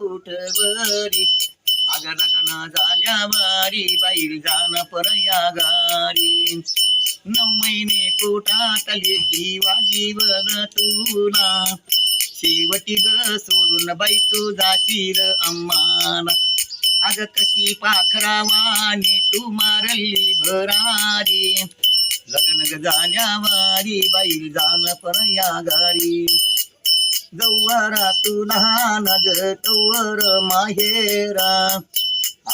कुठवरी? अग झाल्या वारी बाईल जाण परया गारी नऊ महिने पोटात लेखी जीवन तुला. शेवटी ग सोडून बाई तू जाशील अम्माला अग कशी पाखरावानी तू मारली भरारी. लग्न जाण्या वारी बाईल जाण परया गारी जव्वारा तू लहान ग तवर माहेरा.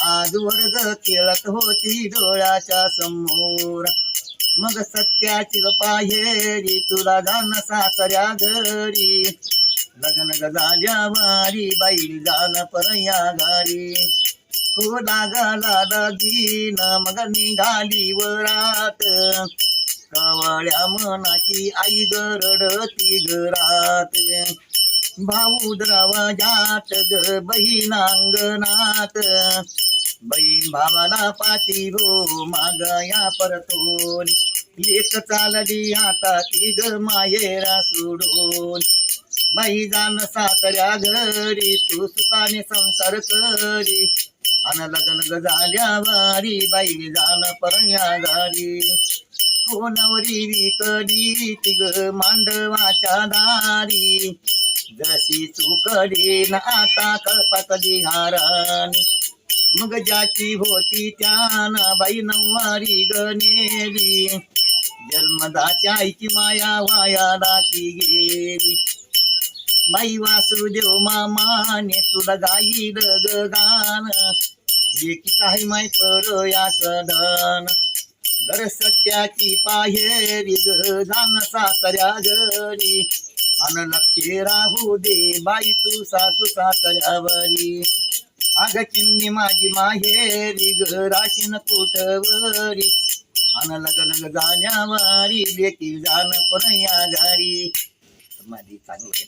आज वर्ग खेळत होती डोळ्याच्या समोर. मग सत्याची पाहेरी तुला जाण सासऱ्या घरी. लग्न गजाल्या वारी बाईल जाण परया घारी. हो लागाला दीन मग निघाली वरात. कावळ्या मनाची आई गरडती घरात. भाऊ द्रावा जात ग बहीण बहीण भावाला पाठी हो मागया परतून. एक चालली आता ती ग मायेरा सोडून. बाई जाण सासऱ्या घरी तू सुखाने संसार करी. अन लग्न झाल्या वारी बाई जाण परण्या घरी कोणवरी विकडी तिग मांडवाच्या दारी? जशी चुकडी नाता कळपातली हारानी मग ज्याची होती त्यान बाई नववारी गणेली. जन्मदाच्या आईची माया वाया दाती गेली. बाई वासुदेव मामाने तुला गाई ग गान एकी काही माय पर याच दान. घर सत्याची पाहेरी ग जाण सासऱ्या घरी. अन लक्षे राहू हो दे बाई तू सासू सासऱ्यावरी. अग चिमणी माझी माहेरी ग राशीन कुटवरी अन लग्न जाण्यावारी लेकी जाण परया घरी. माझी चांगली